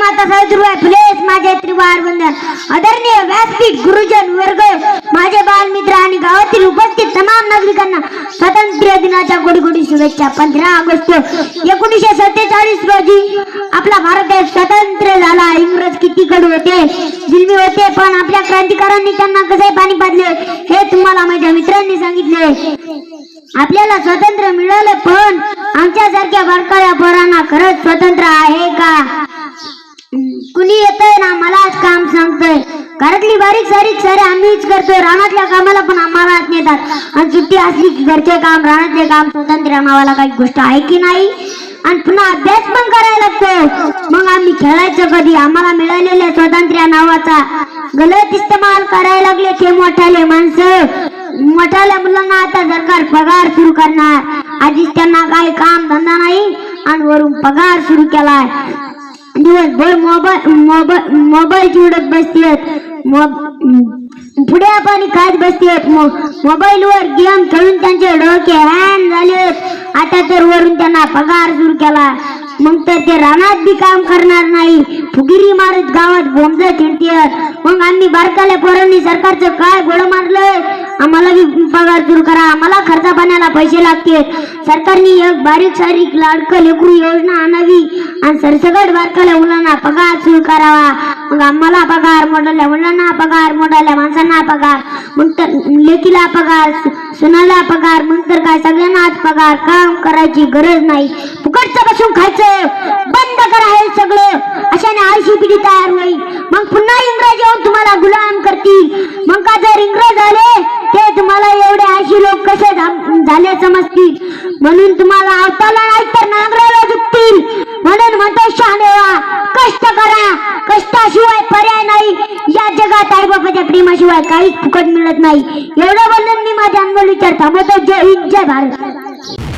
माता सावित्रीबाई फुलेच माझे त्रिवार वंदन. आदरणीय व्यासपीठ गुरुजन वर्ग माझे बालमित्र आणि गावातील उपस्थित तमाम नागरिकांना स्वातंत्र्य दिनाच्या गोडी गोडी शुभेच्छा. पंधरा ऑगस्ट एकोणीसशे सत्तेचाळीस रोजी आपला भारत देश स्वतंत्र झाला. इंग्रज किती कडू होते? जुलमी होते पण आपल्या क्रांतिकारांनी त्यांना कसे पाणी पाडले हे तुम्हाला माझ्या मित्रांनी सांगितले. आपल्याला स्वातंत्र्य मिळालं पण आमच्यासारख्या बारकाळ्या पोरांना खरंच स्वतंत्र आहे का? बारीक सारीक सारे आम्हीच करतो रानातल्या कामाला पण आम्हाला नेतात आणि सुट्टी असली की घरचे काम रानातले काम स्वतंत्र नावाला काही गोष्ट आहे की नाही? आणि पुन्हा अभ्यास पण करायला लागतो. मग आम्ही खेळायचं कधी? आम्हाला मिळालेल्या स्वातंत्र्य नावाचा गलत इस्तेमाल करायला लागले ते मोठाले माणसं. मोठाल्या मुलांना आता सरकार पगार सुरू करणार. आधीच त्यांना काही काम धंदा नाही आणि वरून पगार सुरू केलाय. दिवसभर मोबाईल मोबाईल मोबाईल चिवडत बसतेत पुढे आपण खात बसते मोबाईल वर गेम खेळून त्यांचे डोके हॅन झालेत. आता तर वरून त्यांना पगार सुरू केला. मग तर ते रानात बी काम करणार नाही. फुगिरी मारत गावात बोंबल चिडतेत मग आम्ही बारकाल्या पोरांनी सरकारचं काय गोळ मारलंय? आम्हाला बी पगार सुरू करा. आम्हाला खर्च पाण्याला पैसे लागतील. सरकारने एक बारीक सारीक लाडकं लेकरू योजना आणावी आणि सरसकट बारकाल्या मुलांना पगार सुरू करावा. मग आम्हाला पगार मोठ्या मुलांना पगार मोठ्या माणसांना पगार. मग तर लेकीला पगार सुनाला पगार मग तर काय सगळ्यांनाच पगार. काम करायची गरज नाही. फुकटचं बसून खायचं. बंद करा हे सगळं. अशाने आळशी पिढी तयार होईल. मग पुन्हा इंग्रज येऊन तुम्हाला गुलाम करतील मग का जर इंग्रज आले ते तुम्हाला एवढे आळशी लोक कसे झा- झाले समजतील म्हणून तुम्हाला आवताला नाही तर नांगराला झुकतील म्हणून म्हणतो शानेवा कष्ट करा. कष्टाशिवाय पर्याय नाही. या जगात आई बाबाच्या प्रेमाशिवाय काहीच फुकट मिळत नाही. एवढं बोलून मी माझ्या अनमोल विचार थांबवतो जय हिंद जय भारत.